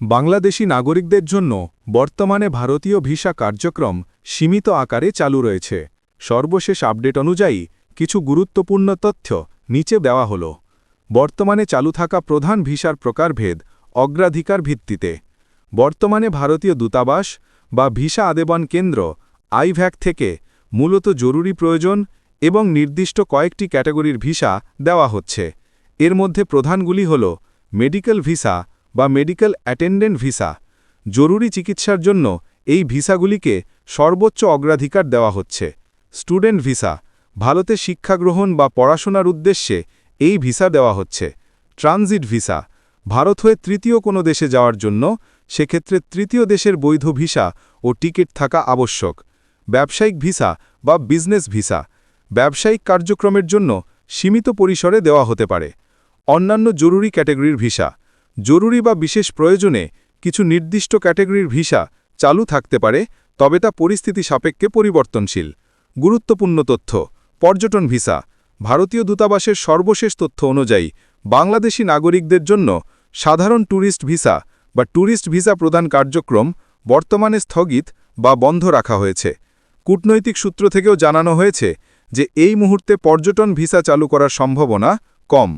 বাংলাদেশি নাগরিকদের জন্য বর্তমানে ভারতীয় ভিসা কার্যক্রম সীমিত আকারে চালু রয়েছে। সর্বশেষ আপডেট অনুযায়ী কিছু গুরুত্বপূর্ণ তথ্য নিচে দেওয়া হল। বর্তমানে চালু থাকা প্রধান ভিসার প্রকারভেদ অগ্রাধিকার ভিত্তিতে। বর্তমানে ভারতীয় দূতাবাস বা ভিসা আদেবন কেন্দ্র আইভ্যাক থেকে মূলত জরুরি প্রয়োজন এবং নির্দিষ্ট কয়েকটি ক্যাটাগরির ভিসা দেওয়া হচ্ছে। এর মধ্যে প্রধানগুলি হল মেডিকেল ভিসা বা মেডিকেল অ্যাটেন্ডেন্ট ভিসা জরুরি চিকিৎসার জন্য এই ভিসাগুলিকে সর্বোচ্চ অগ্রাধিকার দেওয়া হচ্ছে। স্টুডেন্ট ভিসা, ভারতে শিক্ষাগ্রহণ বা পড়াশোনার উদ্দেশ্যে এই ভিসা দেওয়া হচ্ছে। ট্রানজিট ভিসা, ভারত হয়ে তৃতীয় কোনো দেশে যাওয়ার জন্য, সেক্ষেত্রে তৃতীয় দেশের বৈধ ভিসা ও টিকিট থাকা আবশ্যক। ব্যবসায়িক ভিসা বা বিজনেস ভিসা, ব্যবসায়িক কার্যক্রমের জন্য সীমিত পরিসরে দেওয়া হতে পারে। অন্যান্য জরুরি ক্যাটাগরির ভিসা জরুরি বা বিশেষ প্রয়োজনে কিছু নির্দিষ্ট ক্যাটাগরির ভিসা চালু থাকতে পারে, তবে তা পরিস্থিতি সাপেক্ষে পরিবর্তনশীল। গুরুত্বপূর্ণ তথ্য, পর্যটন ভিসা, ভারতীয় দূতাবাসের সর্বশেষ তথ্য অনুযায়ী, বাংলাদেশি নাগরিকদের জন্য সাধারণ ট্যুরিস্ট ভিসা বা ট্যুরিস্ট ভিসা প্রদান কার্যক্রম বর্তমানে স্থগিত বা বন্ধ রাখা হয়েছে। কূটনৈতিক সূত্র থেকেও জানানো হয়েছে যে, এই মুহূর্তে পর্যটন ভিসা চালু করার সম্ভাবনা কম।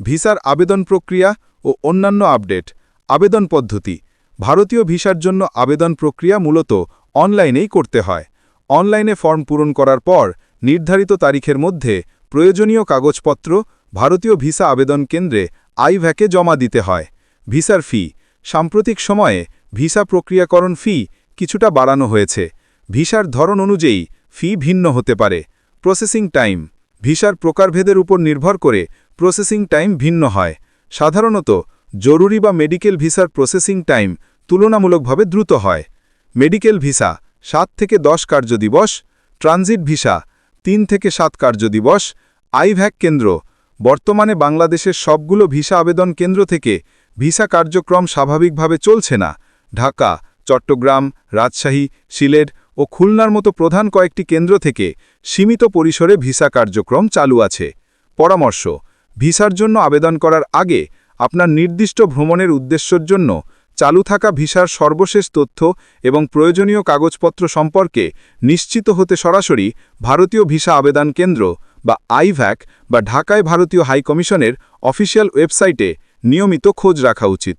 ভিসার আবেদন প্রক্রিয়া ও অন্যান্য আপডেট, আবেদন পদ্ধতি। ভারতীয় ভিসার জন্য আবেদন প্রক্রিয়া মূলত অনলাইনেই করতে হয়। অনলাইনে ফর্ম পূরণ করার পর নির্ধারিত তারিখের মধ্যে প্রয়োজনীয় কাগজপত্র ভারতীয় ভিসা আবেদন কেন্দ্রে আইভ্যাকে জমা দিতে হয়। ভিসার ফি, সাম্প্রতিক সময়ে ভিসা প্রক্রিয়াকরণ ফি কিছুটা বাড়ানো হয়েছে। ভিসার ধরন অনুযায়ী ফি ভিন্ন হতে পারে। প্রসেসিং টাইম, ভিসার প্রকারভেদের উপর নির্ভর করে প্রসেসিং টাইম ভিন্ন হয়। সাধারণত জরুরি বা মেডিকেল ভিসার প্রসেসিং টাইম তুলনামূলকভাবে দ্রুত হয়। মেডিকেল ভিসা সাত থেকে দশ কার্যদিবস ট্রানজিট ভিসা তিন থেকে সাত কার্যদিবস আইভ্যাক কেন্দ্র। বর্তমানে বাংলাদেশের সবগুলো ভিসা আবেদন কেন্দ্র থেকে ভিসা কার্যক্রম স্বাভাবিকভাবে চলছে না। ঢাকা, চট্টগ্রাম, রাজশাহী, সিলেট ও খুলনার মতো প্রধান কয়েকটি কেন্দ্র থেকে সীমিত পরিসরে ভিসা কার্যক্রম চালু আছে। পরামর্শ ভিসার জন্য আবেদন করার আগে আপনার নির্দিষ্ট ভ্রমণের উদ্দেশ্যের জন্য চালু থাকা ভিসার সর্বশেষ তথ্য এবং প্রয়োজনীয় কাগজপত্র সম্পর্কে নিশ্চিত হতে সরাসরি ভারতীয় ভিসা আবেদন কেন্দ্র বা আইভ্যাক বা ঢাকায় ভারতীয় হাইকমিশনের অফিসিয়াল ওয়েবসাইটে নিয়মিত খোঁজ রাখা উচিত।